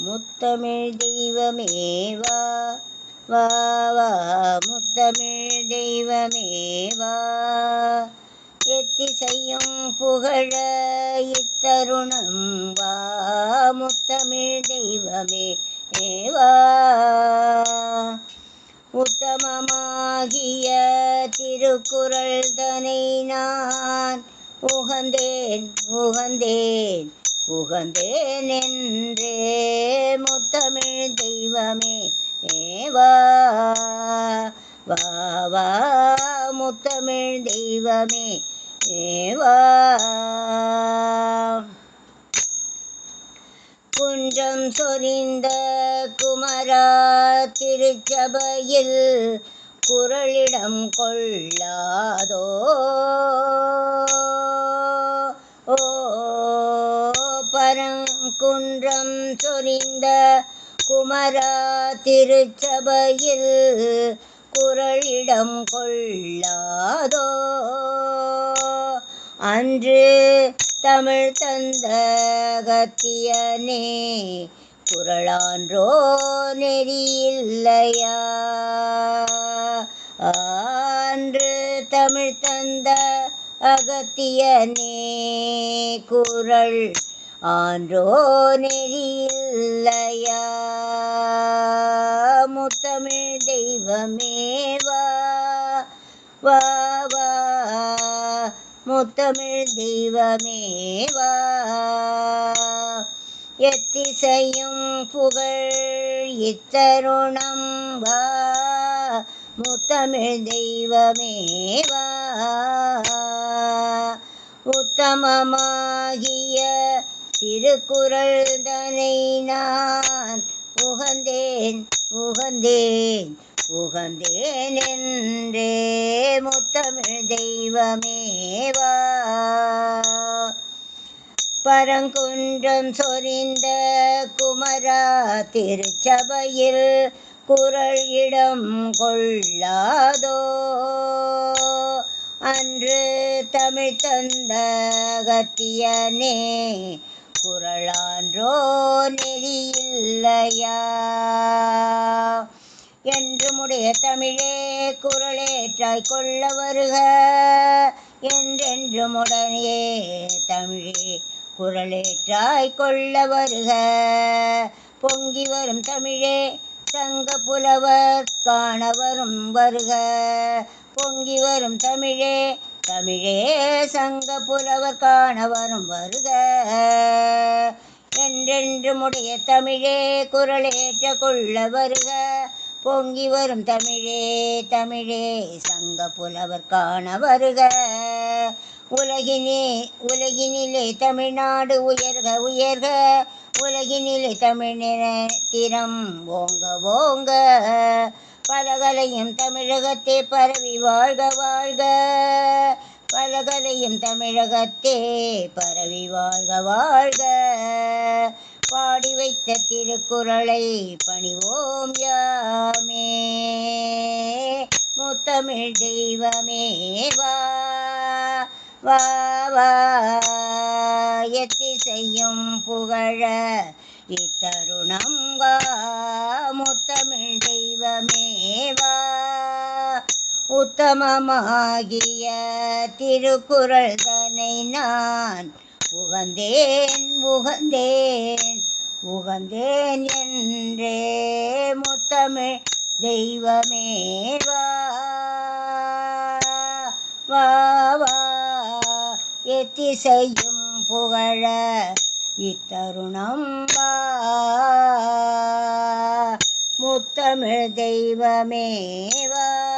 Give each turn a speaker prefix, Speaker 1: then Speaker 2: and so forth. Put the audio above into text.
Speaker 1: முத்தமிழ் தெய்வமே வா வா வா முத்தமிழ் தெய்வமே வா எத்திசையும் புகழ இத்தருணம் வா முத்தமிழ் தெய்வமே ஏவா உத்தமமாகிய திருக்குறள் தனை நான் உகந்தேன் உகந்தேன். உகந்தேன் என்றே முத்தமிழ் தெய்வமே ஏவா வா வா முத்தமிழ் தெய்வமே ஏவா. குன்றம் சொரிந்த குமரா திருச்சபையில் குரலிடம் கொள்ளாதோ ஓ பரங்குன்றம் சொரிந்த குமரா திருச்சபையில் குரலிடம் கொள்ளாதோ? அன்று தமிழ் தந்த கத்தியனே குரலான்றோ நெறியில்லையா? அன்று தமிழ் தந்த அகத்தியனே குரல் ஆன்றோ நெறியில்லையா? முத்தமிழ் தெய்வமேவா? வா வா முத்தமிழ் தெய்வமேவா? எத்திசையும் புகழ் இத்தருணம் வா? முத்தமிழ் தெய்வமேவா? உத்தமமாகிய திருக்குறள் தனை நான் உகந்தேன் உகந்தேன் உகந்தேன் என்றே முத்தமிழ் தெய்வமேவா பரங்குன்றம் சொரிந்த குமரா திருச்சபையில் குரல் இடம் கொள்ளாதோ? அன்று தமிழ் தந்த கத்தியனே குரலான்றோ நெறியில்லையா? என்றுமுடைய தமிழே குரலேற்றாய் கொள்ள வருக. என்றென்றுமுடனே தமிழே குரலேற்றாய் கொள்ள வருக. பொங்கி வரும் தமிழே சங்க புலவர் காண வரும் வருக. பொங்கி வரும் தமிழே தமிழே சங்க புலவர் காண வரும் வருக என்றென்றுமுடைய தமிழே குரலேற்ற கொள்ள வருக. பொங்கி வரும் தமிழே தமிழே சங்க புலவர் காண வருக. உலகினே உலகினிலே தமிழ்நாடு உயர்க உயர்க. உலகினிலே தமிழ் திறம் ஓங்க ஓங்க. பலகலையும் தமிழகத்தே பரவி வாழ்க வாழ்க. பலகலையும் தமிழகத்தே பரவி வாழ்க வாழ்க. பாடி வைத்த திருக்குறளை பணிவோம் யாமே. முத்தமிழ் தெய்வமே வா வா வா. எத்திசையும் புகழ இத்தருணம் வா. உத்தமமாகிய திருக்குறள் தனை நான் உகந்தேன் உகந்தேன் உகந்தேன் என்றே முத்தமிழ் தெய்வமே. வா வா எத்திசையும் புகழ இத்தருணம் வா. முத்தமிழ் தெய்வமே வா.